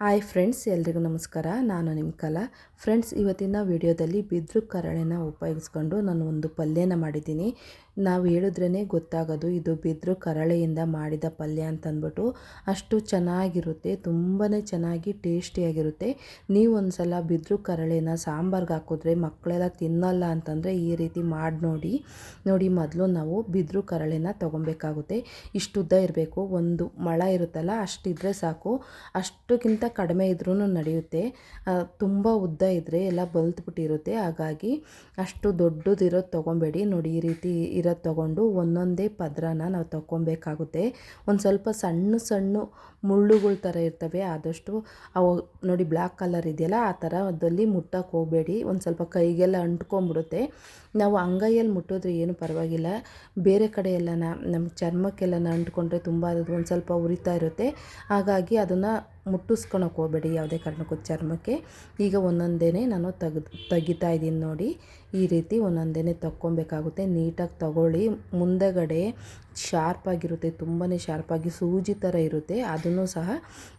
Hi friends, ಎಲ್ರಿಗೂ ನಮಸ್ಕಾರ. ನಾನು ನಿಮ್ಮ ಕಲಾ ಫ್ರೆಂಡ್ಸ್, ಇವತ್ತಿನ ವಿಡಿಯೋದಲ್ಲಿ ಬಿದ್ರು ಕರಳೆನ ಉಪಯೋಗಿಸ್ಕೊಂಡು ನಾನು ಒಂದು ಪಲ್ಯನ ಮಾಡಿದ್ದೀನಿ. ನಾವು ಹೇಳಿದ್ರೇ ಗೊತ್ತಾಗೋದು, ಇದು ಬಿದ್ರು ಕರಳೆಯಿಂದ ಮಾಡಿದ ಪಲ್ಯ ಅಂತಂದ್ಬಿಟ್ಟು ಅಷ್ಟು ಚೆನ್ನಾಗಿರುತ್ತೆ ತುಂಬಾ ಚೆನ್ನಾಗಿ ಟೇಸ್ಟಿಯಾಗಿರುತ್ತೆ. ನೀವು ಒಂದು ಸಲ ಬಿದ್ರು ಕರಳೆನ ಸಾಂಬಾರ್ಗೆ ಹಾಕಿದ್ರೆ ಮಕ್ಕಳೆಲ್ಲ ತಿನ್ನಲ್ಲ ಅಂತಂದರೆ ಈ ರೀತಿ ಮಾಡಿ ನೋಡಿ ನೋಡಿ ಮೊದಲು ನಾವು ಬಿದ್ರು ಕರಳೆನ ತೊಗೊಬೇಕಾಗುತ್ತೆ. ಇಷ್ಟು ಉದ್ದ ಇರಬೇಕು, ಒಂದು ಮಳ ಇರುತ್ತಲ್ಲ ಅಷ್ಟಿದ್ರೆ ಸಾಕು. ಅಷ್ಟಕ್ಕಿಂತ ಕಡಿಮೆ ಇದ್ರೂ ನಡೆಯುತ್ತೆ. ತುಂಬ ಉದ್ದ ಇದ್ದರೆ ಎಲ್ಲ ಬಲ್ತ್ಬಿಟ್ಟಿರುತ್ತೆ. ಹಾಗಾಗಿ ಅಷ್ಟು ದೊಡ್ಡದಿರೋದು ತೊಗೊಬೇಡಿ. ನೋಡಿ ಈ ರೀತಿ ಇರೋದು ತೊಗೊಂಡು ಒಂದೊಂದೇ ಪದರನ ನಾವು ತೊಗೊಬೇಕಾಗುತ್ತೆ ಒಂದು ಸ್ವಲ್ಪ ಸಣ್ಣ ಸಣ್ಣ ಮುಳ್ಳುಗಳ ಥರ ಇರ್ತವೆ, ಆದಷ್ಟು ಅವು ನೋಡಿ ಬ್ಲ್ಯಾಕ್ ಕಲರ್ ಇದೆಯಲ್ಲ, ಆ ಥರ ಅದಲ್ಲಿ ಮುಟ್ಟಕ್ಕೆ ಹೋಗಬೇಡಿ. ಒಂದು ಸ್ವಲ್ಪ ಕೈಗೆಲ್ಲ ಅಂಟ್ಕೊಂಬಿಡುತ್ತೆ ನಾವು ಅಂಗೈಯಲ್ಲಿ ಮುಟ್ಟಿದ್ರೆ ಏನು ಪರವಾಗಿಲ್ಲ. ಬೇರೆ ಕಡೆ ಎಲ್ಲ ನಮ್ಮ ಚರ್ಮಕ್ಕೆಲ್ಲ ಅಂಟ್ಕೊಂಡ್ರೆ ತುಂಬ ಅದು ಒಂದು ಸ್ವಲ್ಪ ಉರಿತಾ ಇರುತ್ತೆ. ಹಾಗಾಗಿ ಅದನ್ನು ಮುಟ್ಟಿಸ್ಕೊಳಕ್ಕೆ ಹೋಗಬೇಡಿ ಯಾವುದೇ ಕಾರಣಕ್ಕೂ ಚರ್ಮಕ್ಕೆ. ಈಗ ಒಂದೊಂದೇ ನಾನು ತೆಗೆದು ತೆಗಿತಾ ಇದ್ದೀನಿ ನೋಡಿ. ಈ ರೀತಿ ಒಂದೊಂದೇ ತಕ್ಕೊಬೇಕಾಗುತ್ತೆ. ನೀಟಾಗಿ ತಗೊಳ್ಳಿ. ಮುಂದೆಗಡೆ ಶಾರ್ಪಾಗಿರುತ್ತೆ ತುಂಬಾ ಶಾರ್ಪಾಗಿ ಸೂಜಿ ಥರ ಇರುತ್ತೆ. ಅದನ್ನು ಸಹ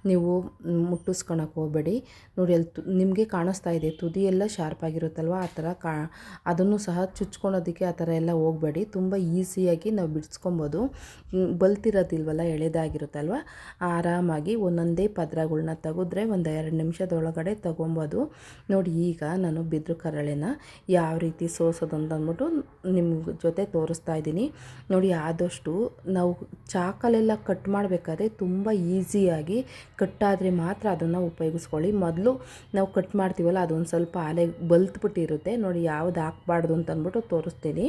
ನೀವು ಮುಟ್ಟಿಸ್ಕೊಳಕ್ಕೆ ಹೋಗಬೇಡಿ. ನೋಡಿ, ಅಲ್ಲಿ ನಿಮಗೆ ಕಾಣಿಸ್ತಾ ಇದೆ ತುದಿಯೆಲ್ಲ ಶಾರ್ಪಾಗಿರುತ್ತಲ್ವ ಆ ಥರ ಕಾ, ಅದನ್ನು ಸಹ ಚುಚ್ಕೊಳೋದಕ್ಕೆ ಆ ಥರ ಎಲ್ಲ ಹೋಗಬೇಡಿ. ತುಂಬ ಈಸಿಯಾಗಿ ನಾವು ಬಿಡಿಸ್ಕೊಬೋದು. ಬಲ್ತಿರೋದಿಲ್ವಲ್ಲ, ಎಳೆದಾಗಿರುತ್ತಲ್ವ? ಆರಾಮಾಗಿ ಒಂದೊಂದೇ ಪದರಗಳ್ನ ತೆಗೆದ್ರೆ ಒಂದು ಎರಡು ನಿಮಿಷದೊಳಗಡೆ ತೊಗೊಬೋದು. ನೋಡಿ, ಈಗ ನಾನು ಬಿದ್ರು ಕರಳೆನ ಯಾವ ರೀತಿ ಸೋಸೋದು ಅಂತ ಅಂದ್ಬಿಟ್ಟು ನಿಮ್ಮ ಜೊತೆ ತೋರಿಸ್ತಾ ಇದ್ದೀನಿ. ನೋಡಿ, ಆದಷ್ಟು ನಾವು ಚಾಕಲೆಲ್ಲ ಕಟ್ ಮಾಡಬೇಕಾದ್ರೆ ತುಂಬ ಈಸಿಯಾಗಿ ಕಟ್ಟಾದರೆ ಮಾತ್ರ ಅದನ್ನು ಉಪಯೋಗಿಸ್ಕೊಳ್ಳಿ. ಮೊದಲು ನಾವು ಕಟ್ ಮಾಡ್ತೀವಲ್ಲ, ಅದೊಂದು ಸ್ವಲ್ಪ ಅಲೆ ಬಲ್ತ್ಬಿಟ್ಟಿರುತ್ತೆ. ನೋಡಿ, ಯಾವ್ದು ಹಾಕ್ಬಾರ್ದು ಅಂತ ಅಂದ್ಬಿಟ್ಟು ತೋರಿಸ್ತೀನಿ.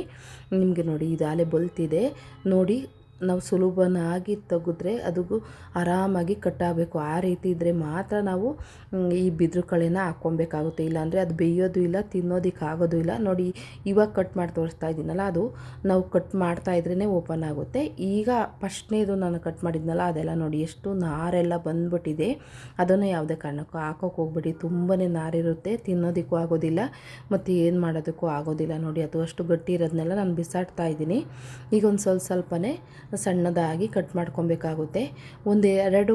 ನಿಮಗೆ ನೋಡಿ ಇದು ಆಲೆ ಬಲ್ತಿದೆ. ನೋಡಿ ನಾವು ಸುಲಭನಾಗಿ ತೆಗೆದ್ರೆ ಅದಕ್ಕೂ ಆರಾಮಾಗಿ ಕಟ್ಟಾಗಬೇಕು. ಆ ರೀತಿ ಇದ್ದರೆ ಮಾತ್ರ ನಾವು ಈ ಬಿದ್ರು ಕಳೆನ ಹಾಕ್ಕೊಬೇಕಾಗುತ್ತೆ. ಇಲ್ಲಾಂದರೆ ಅದು ಬೇಯೋದು ಇಲ್ಲ ತಿನ್ನೋದಕ್ಕೆ ಆಗೋದು ಇಲ್ಲ. ನೋಡಿ, ಇವಾಗ ಕಟ್ ಮಾಡಿ ತೋರಿಸ್ತಾ ಇದ್ದೀನಲ್ಲ, ಅದು ನಾವು ಕಟ್ ಮಾಡ್ತಾ ಇದ್ರೇ ಓಪನ್ ಆಗುತ್ತೆ. ಈಗ ಫಸ್ಟ್ನೇದು ನಾನು ಕಟ್ ಮಾಡಿದ್ನಲ್ಲ, ಅದೆಲ್ಲ ನೋಡಿ, ಎಷ್ಟು ನಾರೆಲ್ಲ ಬಂದ್ಬಿಟ್ಟಿದೆ. ಅದನ್ನು ಯಾವುದೇ ಕಾರಣಕ್ಕೂ ಹಾಕೋಕೆ ಹೋಗ್ಬಿಡಿ. ತುಂಬಾ ನಾರಿರುತ್ತೆ, ತಿನ್ನೋದಕ್ಕೂ ಆಗೋದಿಲ್ಲ, ಮತ್ತು ಏನು ಮಾಡೋದಕ್ಕೂ ಆಗೋದಿಲ್ಲ. ನೋಡಿ, ಅದು ಅಷ್ಟು ಗಟ್ಟಿ ಇರೋದನ್ನೆಲ್ಲ ನಾನು ಬಿಸಾಡ್ತಾ ಇದ್ದೀನಿ. ಈಗ ಒಂದು ಸ್ವಲ್ಪ ಸ್ವಲ್ಪನೇ ಸಣ್ಣದಾಗಿ ಕಟ್ ಮಾಡ್ಕೊಬೇಕಾಗುತ್ತೆ. ಒಂದು ಎರಡು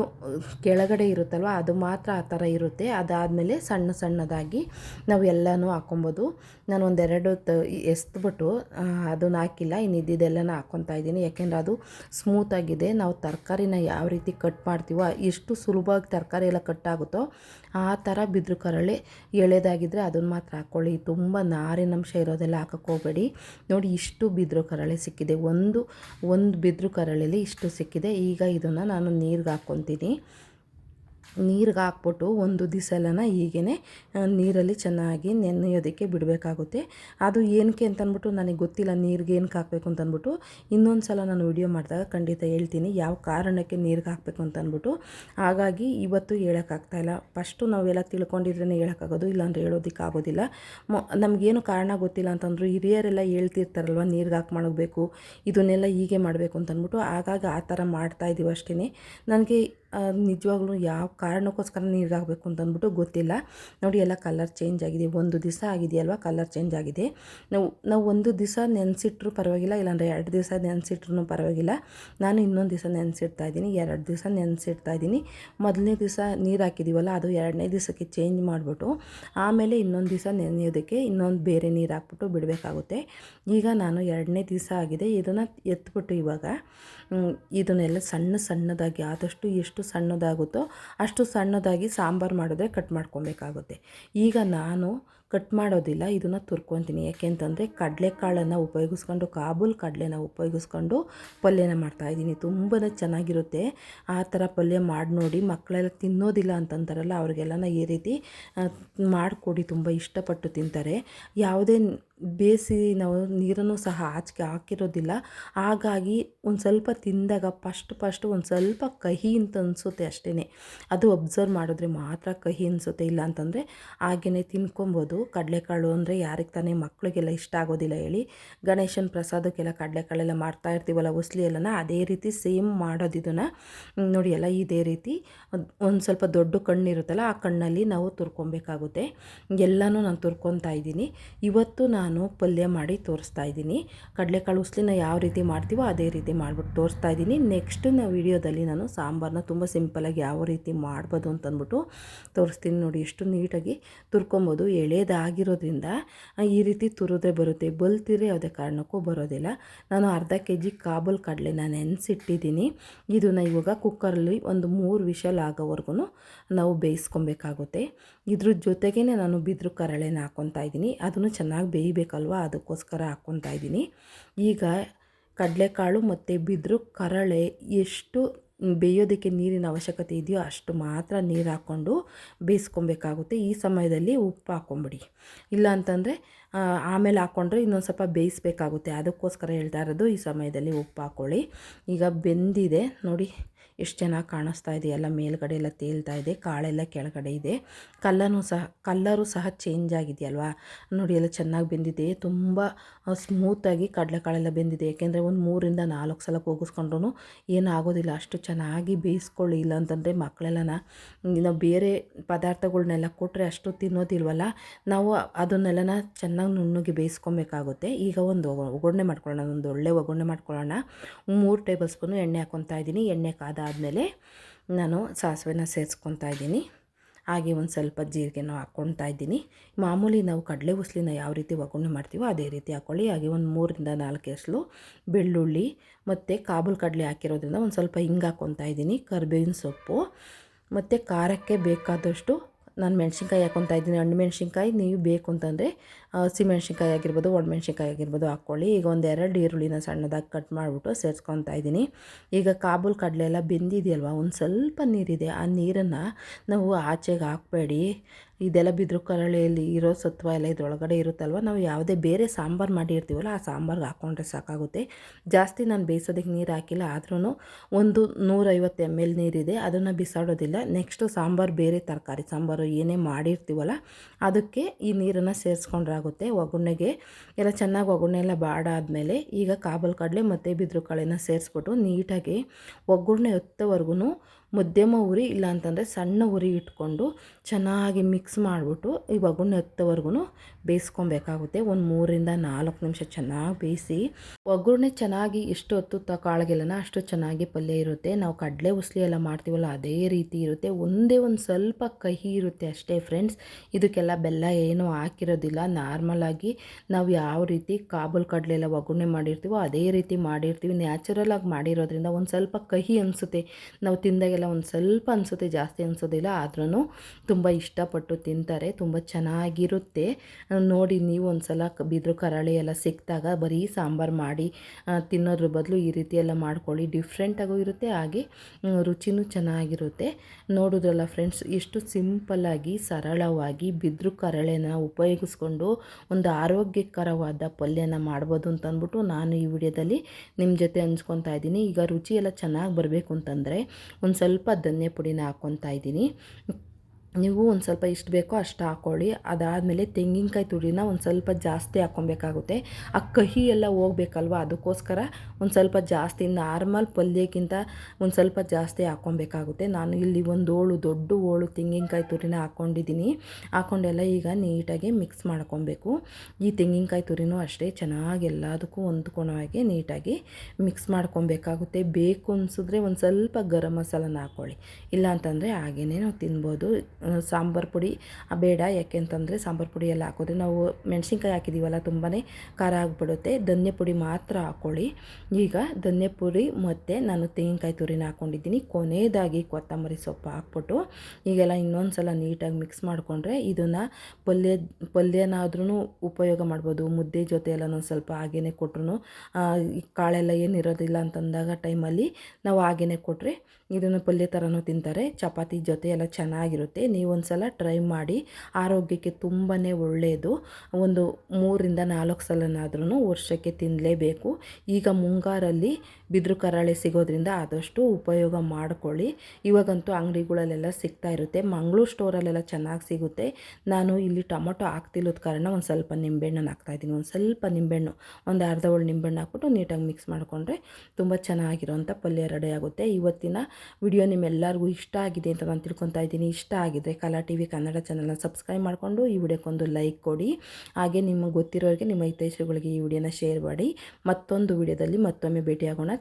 ಕೆಳಗಡೆ ಇರುತ್ತಲ್ವ, ಅದು ಮಾತ್ರ ಆ ಥರ ಇರುತ್ತೆ. ಅದಾದಮೇಲೆ ಸಣ್ಣ ಸಣ್ಣದಾಗಿ ನಾವು ಎಲ್ಲನೂ ಹಾಕ್ಕೊಬೋದು ನಾನು ಒಂದೆರಡು ತ ಎಸ್ದ್ಬಿಟ್ಟು ಅದನ್ನು ಹಾಕಿಲ್ಲ. ಇನ್ನು ಇದ್ದಿದ್ದೆಲ್ಲನ ಹಾಕ್ಕೊತಾ ಇದ್ದೀನಿ. ಯಾಕೆಂದರೆ ಅದು ಸ್ಮೂತಾಗಿದೆ ನಾವು ತರಕಾರಿನ ಯಾವ ರೀತಿ ಕಟ್ ಮಾಡ್ತೀವೋ, ಎಷ್ಟು ಸುಲಭವಾಗಿ ತರಕಾರಿ ಎಲ್ಲ ಕಟ್ ಆಗುತ್ತೋ, ಆ ಥರ ಬಿದ್ರು ಕರಳೆ ಎಳೆದಾಗಿದ್ದರೆ ಅದನ್ನು ಮಾತ್ರ ಹಾಕ್ಕೊಳ್ಳಿ ತುಂಬ ನಾರಿನಂಶ ಇರೋದೆಲ್ಲ ಹಾಕೋಕ್ಕೆ ಹೋಗಬೇಡಿ. ನೋಡಿ, ಇಷ್ಟು ಬಿದ್ರು ಕರಳೆ ಸಿಕ್ಕಿದೆ. ಒಂದು ಒಂದು ಬಿದ್ರು ಕರಳಲ್ಲಿ ಇಷ್ಟು ಸಿಕ್ಕಿದೆ. ಈಗ ಇದನ್ನು ನಾನು ನೀರಿಗೆ ಹಾಕ್ಕೊತೀನಿ ನೀರಿಗೆ ಹಾಕ್ಬಿಟ್ಟು ಒಂದು ದಿವಸಲನ ಹೀಗೇ ನೀರಲ್ಲಿ ಚೆನ್ನಾಗಿ ನೆನೆಯೋದಕ್ಕೆ ಬಿಡಬೇಕಾಗುತ್ತೆ. ಅದು ಏನಕ್ಕೆ ಅಂತಂದ್ಬಿಟ್ಟು ನನಗೆ ಗೊತ್ತಿಲ್ಲ ನೀರಿಗೆ ಏನಕ್ಕೆ ಹಾಕಬೇಕು ಅಂತಂದ್ಬಿಟ್ಟು ಇನ್ನೊಂದು ಸಲ ನಾನು ವಿಡಿಯೋ ಮಾಡಿದಾಗ ಖಂಡಿತ ಹೇಳ್ತೀನಿ ಯಾವ ಕಾರಣಕ್ಕೆ ನೀರಿಗೆ ಹಾಕಬೇಕು ಅಂತಂದ್ಬಿಟ್ಟು ಹಾಗಾಗಿ ಇವತ್ತು ಹೇಳೋಕ್ಕಾಗ್ತಾಯಿಲ್ಲ ಫಸ್ಟು ನಾವೆಲ್ಲ ತಿಳ್ಕೊಂಡಿದ್ರೇ ಹೇಳೋಕ್ಕಾಗೋದು, ಇಲ್ಲಾಂದ್ರೆ ಹೇಳೋದಕ್ಕೆ ಆಗೋದಿಲ್ಲ ಮೊ, ನಮಗೇನು ಕಾರಣ ಗೊತ್ತಿಲ್ಲ ಅಂತಂದ್ರು ಹಿರಿಯರೆಲ್ಲ ಹೇಳ್ತಿರ್ತಾರಲ್ವ, ನೀರಿಗೆ ಹಾಕಿ ಮಾಡಬೇಕು ಇದನ್ನೆಲ್ಲ ಹೀಗೆ ಮಾಡಬೇಕು ಅಂತಂದ್ಬಿಟ್ಟು ಆಗಾಗ ಆ ಥರ ಮಾಡ್ತಾಯಿದ್ದೀವಿ ಅಷ್ಟೇ ನನಗೆ ನಿಜವಾಗ್ಲೂ ಯಾವ ಕಾರಣಕ್ಕೋಸ್ಕರ ನೀರಾಗಬೇಕು ಅಂತಂದ್ಬಿಟ್ಟು ಗೊತ್ತಿಲ್ಲ. ನೋಡಿ ಎಲ್ಲ ಕಲರ್ ಚೇಂಜ್ ಆಗಿದೆ. ಒಂದು ದಿವಸ ಆಗಿದೆಯಲ್ವ ಕಲರ್ ಚೇಂಜ್ ಆಗಿದೆ. ನಾವು ನಾವು ಒಂದು ದಿವಸ ನೆನೆಸಿಟ್ರು ಪರವಾಗಿಲ್ಲ, ಇಲ್ಲಾಂದರೆ ಎರಡು ದಿವಸ ನೆನೆಸಿಟ್ರು ಪರವಾಗಿಲ್ಲ. ನಾನು ಇನ್ನೊಂದು ದಿವಸ ನೆನೆಸಿಡ್ತಾ ಇದ್ದೀನಿ, ಎರಡು ದಿವಸ ನೆನೆಸಿಡ್ತಾ ಇದ್ದೀನಿ. ಮೊದಲನೇ ದಿವಸ ನೀರು ಹಾಕಿದ್ದೀವಲ್ಲ ಅದು ಎರಡನೇ ದಿವಸಕ್ಕೆ ಚೇಂಜ್ ಮಾಡಿಬಿಟ್ಟು, ಆಮೇಲೆ ಇನ್ನೊಂದು ದಿವಸ ನೆನೆಯೋದಕ್ಕೆ ಇನ್ನೊಂದು ಬೇರೆ ನೀರು ಹಾಕ್ಬಿಟ್ಟು ಬಿಡಬೇಕಾಗುತ್ತೆ. ಈಗ ನಾನು ಎರಡನೇ ದಿವಸ ಆಗಿದೆ. ಇದನ್ನು ಎತ್ಬಿಟ್ಟು ಇವಾಗ ಇದನ್ನೆಲ್ಲ ಸಣ್ಣ ಸಣ್ಣದಾಗಿ ಆದಷ್ಟು ಎಷ್ಟು ಸಣ್ಣದಾಗುತ್ತೋ ಅಷ್ಟು ಸಣ್ಣದಾಗಿ ಸಾಂಬಾರು ಮಾಡಿದ್ರೆ ಕಟ್ ಮಾಡ್ಕೊಬೇಕಾಗುತ್ತೆ. ಈಗ ನಾನು ಕಟ್ ಮಾಡೋದಿಲ್ಲ, ಇದನ್ನು ತುರ್ಕೊತೀನಿ. ಯಾಕೆಂತಂದರೆ ಕಡಲೆಕಾಳನ್ನು ಉಪಯೋಗಿಸ್ಕೊಂಡು, ಕಾಬೂಲ್ ಕಡಲೆನ ಉಪಯೋಗಿಸ್ಕೊಂಡು ಪಲ್ಯನ ಮಾಡ್ತಾಯಿದ್ದೀನಿ ತುಂಬಾ ಚೆನ್ನಾಗಿರುತ್ತೆ. ಆ ಥರ ಪಲ್ಯ ಮಾಡಿ ನೋಡಿ ಮಕ್ಕಳೆಲ್ಲ ತಿನ್ನೋದಿಲ್ಲ ಅಂತಂತಾರಲ್ಲ, ಅವ್ರಿಗೆಲ್ಲನ ಈ ರೀತಿ ಮಾಡಿಕೊಡಿ. ತುಂಬ ಇಷ್ಟಪಟ್ಟು ತಿಂತಾರೆ. ಯಾವುದೇ ಬೇಯಿಸಿ ನಾವು ನೀರನ್ನು ಸಹ ಆಚೆಗೆ ಹಾಕಿರೋದಿಲ್ಲ. ಹಾಗಾಗಿ ಒಂದು ಸ್ವಲ್ಪ ತಿಂದಾಗ ಫಸ್ಟ್ ಫಸ್ಟ್ ಒಂದು ಸ್ವಲ್ಪ ಕಹಿ ಅಂತ ಅನಿಸುತ್ತೆ ಅಷ್ಟೇ ಅದು ಅಬ್ಸರ್ವ್ ಮಾಡಿದ್ರೆ ಮಾತ್ರ ಕಹಿ ಅನಿಸುತ್ತೆ. ಇಲ್ಲ ಅಂತಂದರೆ ಹಾಗೆಯೇ ತಿನ್ಕೊಬೋದು. ಕಡಲೆಕಾಳು ಅಂದರೆ ಯಾರಿಗೆ ತಾನೇ ಮಕ್ಕಳಿಗೆಲ್ಲ ಇಷ್ಟ ಆಗೋದಿಲ್ಲ ಹೇಳಿ ಗಣೇಶನ ಪ್ರಸಾದಕ್ಕೆಲ್ಲ ಕಡಲೆಕಾಳೆಲ್ಲ ಮಾಡ್ತಾ ಇರ್ತೀವಲ್ಲ ಉಸ್ಲಿ ಎಲ್ಲನ ಅದೇ ರೀತಿ ಸೇಮ್ ಮಾಡೋದು ಇದನ್ನು. ನೋಡಿ ಎಲ್ಲ ಇದೇ ರೀತಿ. ಒಂದು ಸ್ವಲ್ಪ ದೊಡ್ಡ ಕಣ್ಣಿರುತ್ತಲ್ಲ, ಆ ಕಣ್ಣಲ್ಲಿ ನಾವು ತುರ್ಕೊಬೇಕಾಗುತ್ತೆ. ಎಲ್ಲನೂ ನಾನು ತುರ್ಕೊತಾ ಇದ್ದೀನಿ. ಇವತ್ತು ನಾನು ಪಲ್ಯ ಮಾಡಿ ತೋರಿಸ್ತಾ ಇದ್ದೀನಿ. ಕಡಲೆಕಾಳು ಉಸ್ಲಿನ ಯಾವ ರೀತಿ ಮಾಡ್ತೀವೋ ಅದೇ ರೀತಿ ಮಾಡಿಬಿಟ್ಟು ತೋರಿಸ್ತಾ ಇದ್ದೀನಿ. ನೆಕ್ಸ್ಟ್ ನಾವು ವಿಡಿಯೋದಲ್ಲಿ ನಾನು ಸಾಂಬಾರನ್ನ ತುಂಬ ಸಿಂಪಲಾಗಿ ಯಾವ ರೀತಿ ಮಾಡ್ಬೋದು ಅಂತಂದ್ಬಿಟ್ಟು ತೋರಿಸ್ತೀನಿ ನೋಡಿ, ಎಷ್ಟು ನೀಟಾಗಿ ತುರ್ಕೊಬೋದು. ಎಳೆದಾಗಿರೋದ್ರಿಂದ ಈ ರೀತಿ ತುರಿದ್ರೆ ಬರುತ್ತೆ. ಬಲ್ತಿರೆ ಯಾವುದೇ ಕಾರಣಕ್ಕೂ ಬರೋದಿಲ್ಲ. ನಾನು ಅರ್ಧ ಕೆ ಜಿ ಕಾಬೂಲ್ ಕಡಲೆನ ನೆನೆಸಿಟ್ಟಿದ್ದೀನಿ. ಇದನ್ನು ಇವಾಗ ಕುಕ್ಕರಲ್ಲಿ ಒಂದು ಮೂರು ವಿಷಲ್ ಆಗೋವರೆಗೂ ನಾವು ಬೇಯಿಸ್ಕೊಬೇಕಾಗುತ್ತೆ. ಇದ್ರ ಜೊತೆಗೇ ನಾನು ಬಿದ್ರು ಕರಳೆನ ಹಾಕ್ಕೊತಾ ಇದ್ದೀನಿ. ಅದನ್ನು ಚೆನ್ನಾಗಿ ಬೇಯಬೇಕಲ್ವ? ಅದಕ್ಕೋಸ್ಕರ ಹಾಕ್ಕೊತಾ ಇದ್ದೀನಿ. ಈಗ ಕಡಲೆಕಾಳು ಮತ್ತು ಬಿದ್ರು ಕರಳೆ ಎಷ್ಟು ಬೇಯೋದಕ್ಕೆ ನೀರಿನ ಅವಶ್ಯಕತೆ ಇದೆಯೋ ಅಷ್ಟು ಮಾತ್ರ ನೀರು ಹಾಕ್ಕೊಂಡು ಬೇಯಿಸ್ಕೊಬೇಕಾಗುತ್ತೆ. ಈ ಸಮಯದಲ್ಲಿ ಉಪ್ಪು ಹಾಕ್ಕೊಂಬಿಡಿ. ಇಲ್ಲ ಅಂತಂದರೆ ಆಮೇಲೆ ಹಾಕ್ಕೊಂಡ್ರೆ ಇನ್ನೊಂದು ಸ್ವಲ್ಪ ಬೇಯಿಸ್ಬೇಕಾಗುತ್ತೆ. ಅದಕ್ಕೋಸ್ಕರ ಹೇಳ್ತಾ ಇರೋದು ಈ ಸಮಯದಲ್ಲಿ ಉಪ್ಪು ಹಾಕ್ಕೊಳ್ಳಿ. ಈಗ ಬೆಂದಿದೆ. ನೋಡಿ ಎಷ್ಟು ಚೆನ್ನಾಗಿ ಕಾಣಿಸ್ತಾ ಇದೆ, ಎಲ್ಲ ಮೇಲ್ಗಡೆ ಎಲ್ಲ ತೇಲ್ತಾ ಇದೆ, ಕಾಳೆಲ್ಲ ಕೆಳಗಡೆ ಇದೆ. ಕಲ್ಲನು ಸಹ, ಕಲ್ಲರು ಸಹ ಚೇಂಜ್ ಆಗಿದೆಯಲ್ವಾ ನೋಡಿ, ಎಲ್ಲ ಚೆನ್ನಾಗಿ ಬೆಂದಿದೆ. ತುಂಬ ಸ್ಮೂತಾಗಿ ಕಡಲೆಕಾಳೆಲ್ಲ ಬೆಂದಿದೆ. ಯಾಕೆಂದರೆ ಒಂದು ಮೂರಿಂದ ನಾಲ್ಕು ಸಲ ಕೂಗಿಸ್ಕೊಂಡ್ರು ಏನೂ ಆಗೋದಿಲ್ಲ. ಅಷ್ಟು ಚೆನ್ನಾಗಿ ಬೇಯಿಸ್ಕೊಳ್ಳಿ, ಇಲ್ಲ ಅಂತಂದರೆ ಮಕ್ಕಳೆಲ್ಲನ ನಾವು ಬೇರೆ ಪದಾರ್ಥಗಳ್ನೆಲ್ಲ ಕೊಟ್ಟರೆ ಅಷ್ಟು ತಿನ್ನೋದಿಲ್ವಲ್ಲ? ನಾವು ಅದನ್ನೆಲ್ಲನ ಚೆನ್ನಾಗಿ ನುಣ್ಣಗೆ ಬೇಯಿಸ್ಕೊಬೇಕಾಗುತ್ತೆ. ಈಗ ಒಂದು ಒಗ್ಗರಣೆ ಮಾಡ್ಕೊಳ್ಳೋಣ, ಒಂದು ಒಳ್ಳೆ ಒಗ್ಗರಣೆ ಮಾಡ್ಕೊಳ್ಳೋಣ. ಮೂರು ಟೇಬಲ್ ಸ್ಪೂನು ಎಣ್ಣೆ ಹಾಕ್ಕೊತಾ ಇದ್ದೀನಿ. ಎಣ್ಣೆ ಕಾದಾದಮೇಲೆ ನಾನು ಸಾಸಿವೆನ ಸೇರಿಸ್ಕೊತಾ ಇದ್ದೀನಿ. ಹಾಗೆ ಒಂದು ಸ್ವಲ್ಪ ಜೀರಿಗೆನೂ ಹಾಕ್ಕೊಳ್ತಾ ಇದ್ದೀನಿ. ಮಾಮೂಲಿ ನಾವು ಕಡಲೆ ಉಸ್ಲಿನ ಯಾವ ರೀತಿ ಒಗ್ಗರಣೆ ಮಾಡ್ತೀವೋ ಅದೇ ರೀತಿ ಹಾಕ್ಕೊಳ್ಳಿ. ಹಾಗೆ ಒಂದು ಮೂರರಿಂದ ನಾಲ್ಕು ಎಸಲು ಬೆಳ್ಳುಳ್ಳಿ ಮತ್ತು ಕಾಬೂಲ್ ಕಡಲೆ ಹಾಕಿರೋದ್ರಿಂದ ಒಂದು ಸ್ವಲ್ಪ ಹಿಂಗೆ ಹಾಕ್ಕೊತಾ ಇದ್ದೀನಿ. ಕರ್ಬೇವಿನ ಸೊಪ್ಪು ಮತ್ತು ಖಾರಕ್ಕೆ ಬೇಕಾದಷ್ಟು ನಾನು ಮೆಣಸಿನ್ಕಾಯಿ ಹಾಕೊತ ಇದ್ದೀನಿ. ಹಣ್ಣು ಮೆಣಸಿನ್ಕಾಯಿ ನೀವು ಬೇಕು ಅಂತಂದರೆ ಹಸಿಮೆಣ್ಸಿನ್ಕಾಯಿ ಆಗಿರ್ಬೋದು ಒಣಮೆಣ್ಸಿನ್ಕಾಯಿ ಆಗಿರ್ಬೋದು ಹಾಕ್ಕೊಳ್ಳಿ. ಈಗ ಒಂದು ಎರಡು ಈರುಳ್ಳಿನ ಸಣ್ಣದಾಗಿ ಕಟ್ ಮಾಡಿಬಿಟ್ಟು ಸೇರಿಸ್ಕೊತಾ ಇದ್ದೀನಿ. ಈಗ ಕಾಬೂಲ್ ಕಡಲೆ ಎಲ್ಲ ಬೆಂದಿದೆಯಲ್ವ? ಒಂದು ಸ್ವಲ್ಪ ನೀರಿದೆ. ಆ ನೀರನ್ನು ನಾವು ಆಚೆಗೆ ಹಾಕಬೇಡಿ. ಇದೆಲ್ಲ ಬಿದ್ರು ಕರಳೆಯಲ್ಲಿ ಇರೋ ಸತ್ವ ಎಲ್ಲ ಇದ್ರೊಳಗಡೆ ಇರುತ್ತಲ್ವ? ನಾವು ಯಾವುದೇ ಬೇರೆ ಸಾಂಬಾರು ಮಾಡಿರ್ತೀವಲ್ಲ, ಆ ಸಾಂಬಾರ್ಗೆ ಹಾಕ್ಕೊಂಡ್ರೆ ಸಾಕಾಗುತ್ತೆ. ಜಾಸ್ತಿ ನಾನು ಬೇಯಿಸೋದಕ್ಕೆ ನೀರು ಹಾಕಿಲ್ಲ ಆದ್ರೂ ಒಂದು ನೂರೈವತ್ತು ಎಂ ಎಲ್ ನೀರಿದೆ, ಅದನ್ನು ಬಿಸಾಡೋದಿಲ್ಲ. ನೆಕ್ಸ್ಟು ಸಾಂಬಾರು ಬೇರೆ ತರಕಾರಿ ಸಾಂಬಾರು ಏನೇ ಮಾಡಿರ್ತೀವಲ್ಲ, ಅದಕ್ಕೆ ಈ ನೀರನ್ನು ಸೇರಿಸ್ಕೊಂಡ್ರಾಗುತ್ತೆ. ಒಗ್ಗರಣೆಗೆ ಎಲ್ಲ ಚೆನ್ನಾಗಿ ಒಗ್ಗರಣೆ ಎಲ್ಲ ಬಾಡಾದಮೇಲೆ ಈಗ ಕಾಬಲ್ ಕಡಲೆ ಮತ್ತು ಬಿದ್ರು ಕಳೆನ ಸೇರಿಸ್ಬಿಟ್ಟು ನೀಟಾಗಿ ಒಗ್ಗರಣೆ ಹೊತ್ತವರೆಗೂ ಮಧ್ಯಮ ಉರಿ ಇಲ್ಲಾಂತಂದರೆ ಸಣ್ಣ ಉರಿ ಇಟ್ಕೊಂಡು ಚೆನ್ನಾಗಿ ಮಿಕ್ಸ್ ಮಾಡಿಬಿಟ್ಟು ಈ ಒಗ್ಗರಣೆ ಹತ್ತೋವರೆಗೂ ಬೇಯಿಸ್ಕೊಬೇಕಾಗುತ್ತೆ. ಒಂದು ಮೂರಿಂದ ನಾಲ್ಕು ನಿಮಿಷ ಚೆನ್ನಾಗಿ ಬೇಯಿಸಿ, ಒಗ್ಗರಣೆ ಚೆನ್ನಾಗಿ ಎಷ್ಟು ಹೊತ್ತು ಕಾಳಗೆಲ್ಲನ ಅಷ್ಟು ಚೆನ್ನಾಗಿ ಪಲ್ಯ ಇರುತ್ತೆ. ನಾವು ಕಡಲೆ ಉಸ್ಲಿ ಎಲ್ಲ ಮಾಡ್ತೀವಲ್ಲ, ಅದೇ ರೀತಿ ಇರುತ್ತೆ. ಒಂದೇ ಒಂದು ಸ್ವಲ್ಪ ಕಹಿ ಇರುತ್ತೆ ಅಷ್ಟೇ ಫ್ರೆಂಡ್ಸ್. ಇದಕ್ಕೆಲ್ಲ ಬೆಲ್ಲ ಏನೂ ಹಾಕಿರೋದಿಲ್ಲ. ನಾರ್ಮಲಾಗಿ ನಾವು ಯಾವ ರೀತಿ ಕಾಬೂಲ್ ಕಡಲೆ ಎಲ್ಲ ಒಗ್ಗರಣೆ ಮಾಡಿರ್ತೀವೋ ಅದೇ ರೀತಿ ಮಾಡಿರ್ತೀವಿ. ನ್ಯಾಚುರಲ್ ಆಗಿ ಮಾಡಿರೋದ್ರಿಂದ ಒಂದು ಸ್ವಲ್ಪ ಕಹಿ ಅನಿಸುತ್ತೆ. ನಾವು ತಿಂದಾಗೆಲ್ಲ ಒಂದು ಸ್ವಲ್ಪ ಅನಿಸುತ್ತೆ, ಜಾಸ್ತಿ ಅನಿಸೋದಿಲ್ಲ. ಆದ್ರೂ ತುಂಬ ಇಷ್ಟಪಟ್ಟು ತಿಂತಾರೆ, ತುಂಬ ಚೆನ್ನಾಗಿರುತ್ತೆ. ನೋಡಿ ನೀವು ಒಂದು ಸಲ ಬಿದ್ರು ಕರಾಳಿ ಎಲ್ಲ ಸಿಕ್ಕಿದಾಗ ಬರೀ ಸಾಂಬಾರು ಮಾಡಿ ತಿನ್ನೋದ್ರ ಬದಲು ಈ ರೀತಿ ಎಲ್ಲ ಮಾಡ್ಕೊಳ್ಳಿ. ಡಿಫ್ರೆಂಟಾಗೂ ಇರುತ್ತೆ, ಹಾಗೆ ರುಚಿನೂ ಚೆನ್ನಾಗಿರುತ್ತೆ. ನೋಡೋದ್ರಲ್ಲ ಫ್ರೆಂಡ್ಸ್ ಎಷ್ಟು ಸಿಂಪಲ್ಲಾಗಿ ಸರಳವಾಗಿ ಬಿದ್ರು ಕರಳೆನ ಉಪಯೋಗಿಸ್ಕೊಂಡು ಒಂದು ಆರೋಗ್ಯಕರವಾದ ಪಲ್ಯನ ಮಾಡ್ಬೋದು ಅಂತ ಅಂದ್ಬಿಟ್ಟು ನಾನು ಈ ವಿಡಿಯೋದಲ್ಲಿ ನಿಮ್ಮ ಜೊತೆ ಹಂಚ್ಕೊತಾ ಇದ್ದೀನಿ. ಈಗ ರುಚಿ ಎಲ್ಲ ಚೆನ್ನಾಗಿ ಬರಬೇಕು ಅಂತಂದರೆ ಒಂದು ಸ್ವಲ್ಪ ಧನ್ಯ ಪುಡಿನ ಹಾಕ್ಕೊತಾ ಇದ್ದೀನಿ. ನೀವು ಒಂದು ಸ್ವಲ್ಪ ಇಷ್ಟು ಬೇಕೋ ಅಷ್ಟು ಹಾಕ್ಕೊಳ್ಳಿ ಅದಾದಮೇಲೆ ತೆಂಗಿನಕಾಯಿ ತುರಿನ ಒಂದು ಸ್ವಲ್ಪ ಜಾಸ್ತಿ ಹಾಕ್ಕೊಬೇಕಾಗುತ್ತೆ. ಆ ಕಹಿ ಎಲ್ಲ ಹೋಗ್ಬೇಕಲ್ವ? ಅದಕ್ಕೋಸ್ಕರ ಒಂದು ಸ್ವಲ್ಪ ಜಾಸ್ತಿ ನಾರ್ಮಲ್ ಪಲ್ಯಕ್ಕಿಂತ ಒಂದು ಸ್ವಲ್ಪ ಜಾಸ್ತಿ ಹಾಕ್ಕೊಬೇಕಾಗುತ್ತೆ. ನಾನು ಇಲ್ಲಿ ಒಂದು ಓಳು, ದೊಡ್ಡ ಓಳು ತೆಂಗಿನಕಾಯಿ ತುರಿನ ಹಾಕ್ಕೊಂಡಿದ್ದೀನಿ. ಹಾಕ್ಕೊಂಡೆಲ್ಲ ಈಗ ನೀಟಾಗಿ ಮಿಕ್ಸ್ ಮಾಡ್ಕೊಬೇಕು. ಈ ತೆಂಗಿನಕಾಯಿ ತುರಿನೂ ಅಷ್ಟೇ ಚೆನ್ನಾಗಿ ಎಲ್ಲದಕ್ಕೂ ಹೊಂದ್ಕೊಳೋ ಹಾಗೆ ನೀಟಾಗಿ ಮಿಕ್ಸ್ ಮಾಡ್ಕೊಬೇಕಾಗುತ್ತೆ. ಬೇಕು ಅನಿಸಿದ್ರೆ ಒಂದು ಸ್ವಲ್ಪ ಗರಂ ಮಸಾಲನ ಹಾಕ್ಕೊಳ್ಳಿ ಇಲ್ಲ ಅಂತಂದರೆ ಹಾಗೇ ನಾವು ತಿನ್ಬೋದು. ಸಾಂಬಾರು ಪುಡಿ ಬೇಡ. ಯಾಕೆ ಅಂತಂದರೆ ಸಾಂಬಾರು ಪುಡಿ ಎಲ್ಲ ಹಾಕಿದ್ರೆ ನಾವು ಮೆಣಸಿನ್ಕಾಯಿ ಹಾಕಿದ್ದೀವಲ್ಲ ತುಂಬಾ ಖಾರ ಆಗಿಬಿಡುತ್ತೆ. ಧನ್ಯ ಪುಡಿ ಮಾತ್ರ ಹಾಕ್ಕೊಳ್ಳಿ ಈಗ ಧನ್ಯ ಪುಡಿ ಮತ್ತು ನಾನು ತೆಂಗಿನಕಾಯಿ ತುರಿನ ಹಾಕ್ಕೊಂಡಿದ್ದೀನಿ ಕೊನೆಯದಾಗಿ ಕೊತ್ತಂಬರಿ ಸೊಪ್ಪು ಹಾಕ್ಬಿಟ್ಟು ಈಗೆಲ್ಲ ಇನ್ನೊಂದು ಸಲ ನೀಟಾಗಿ ಮಿಕ್ಸ್ ಮಾಡಿಕೊಂಡ್ರೆ ಇದನ್ನು ಪಲ್ಯ ಪಲ್ಯನಾದ್ರೂ ಉಪಯೋಗ ಮಾಡ್ಬೋದು. ಮುದ್ದೆ ಜೊತೆ ಎಲ್ಲ ಸ್ವಲ್ಪ ಹಾಗೇ ಕೊಟ್ರು ಕಾಳೆಲ್ಲ ಏನಿರೋದಿಲ್ಲ ಅಂತಂದಾಗ ಟೈಮಲ್ಲಿ ನಾವು ಹಾಗೇ ಕೊಟ್ಟರೆ ಇದನ್ನು ಪಲ್ಯ ಥರನೂ ತಿಂತಾರೆ. ಚಪಾತಿ ಜೊತೆ ಎಲ್ಲ ಚೆನ್ನಾಗಿರುತ್ತೆ. ನೀವೊಂದು ಸಲ ಟ್ರೈ ಮಾಡಿ. ಆರೋಗ್ಯಕ್ಕೆ ತುಂಬಾ ಒಳ್ಳೆಯದು ಒಂದು ಮೂರಿಂದ ನಾಲ್ಕು ಸಲನಾದ್ರೂ ವರ್ಷಕ್ಕೆ ತಿನ್ನಲೇಬೇಕು ಈಗ ಮುಂಗಾರಲ್ಲಿ ಬಿದ್ರು ಕರಾಳೆ ಸಿಗೋದ್ರಿಂದ ಆದಷ್ಟು ಉಪಯೋಗ ಮಾಡಿಕೊಳ್ಳಿ. ಇವಾಗಂತೂ ಅಂಗಡಿಗಳಲ್ಲೆಲ್ಲ ಸಿಗ್ತಾ ಇರುತ್ತೆ. ಮಂಗಳೂರು ಸ್ಟೋರಲ್ಲೆಲ್ಲ ಚೆನ್ನಾಗಿ ಸಿಗುತ್ತೆ. ನಾನು ಇಲ್ಲಿ ಟೊಮೊಟೊ ಹಾಕ್ತಿಲ್ಲದ ಕಾರಣ ಒಂದು ಸ್ವಲ್ಪ ನಿಂಬೆಹಣ್ಣನ್ನು ಹಾಕ್ತಾಯಿದ್ದೀನಿ ಒಂದು ಸ್ವಲ್ಪ ನಿಂಬೆಹಣ್ಣು, ಒಂದು ಅರ್ಧ ಒಳ್ಳೆ ನಿಂಬೆಹಣ್ಣು ಹಾಕ್ಬಿಟ್ಟು ನೀಟಾಗಿ ಮಿಕ್ಸ್ ಮಾಡಿಕೊಂಡ್ರೆ ತುಂಬ ಚೆನ್ನಾಗಿರೋಂಥ ಪಲ್ಯ ರೆಡಿ ಆಗುತ್ತೆ. ಇವತ್ತಿನ ವಿಡಿಯೋ ನಿಮ್ಮೆಲ್ಲರಿಗೂ ಇಷ್ಟ ಆಗಿದೆ ಅಂತ ನಾನು ತಿಳ್ಕೊತಾ ಇದ್ದೀನಿ. ಇಷ್ಟ ಆಗಿದ್ರೆ ಕಲಾ ಟಿ ವಿ ಕನ್ನಡ ಚಾನಲ್ನ ಸಬ್ಸ್ಕ್ರೈಬ್ ಮಾಡಿಕೊಂಡು ಈ ವಿಡಿಯೋಕ್ಕೊಂದು ಲೈಕ್ ಕೊಡಿ. ಹಾಗೆ ನಿಮಗೆ ಗೊತ್ತಿರೋರಿಗೆ, ನಿಮ್ಮ ಹಿತೈಷಿಗಳಿಗೆ ಈ ವಿಡಿಯೋನ ಶೇರ್ ಮಾಡಿ. ಮತ್ತೊಂದು ವಿಡಿಯೋದಲ್ಲಿ ಮತ್ತೊಮ್ಮೆ ಭೇಟಿಯಾಗೋಣ.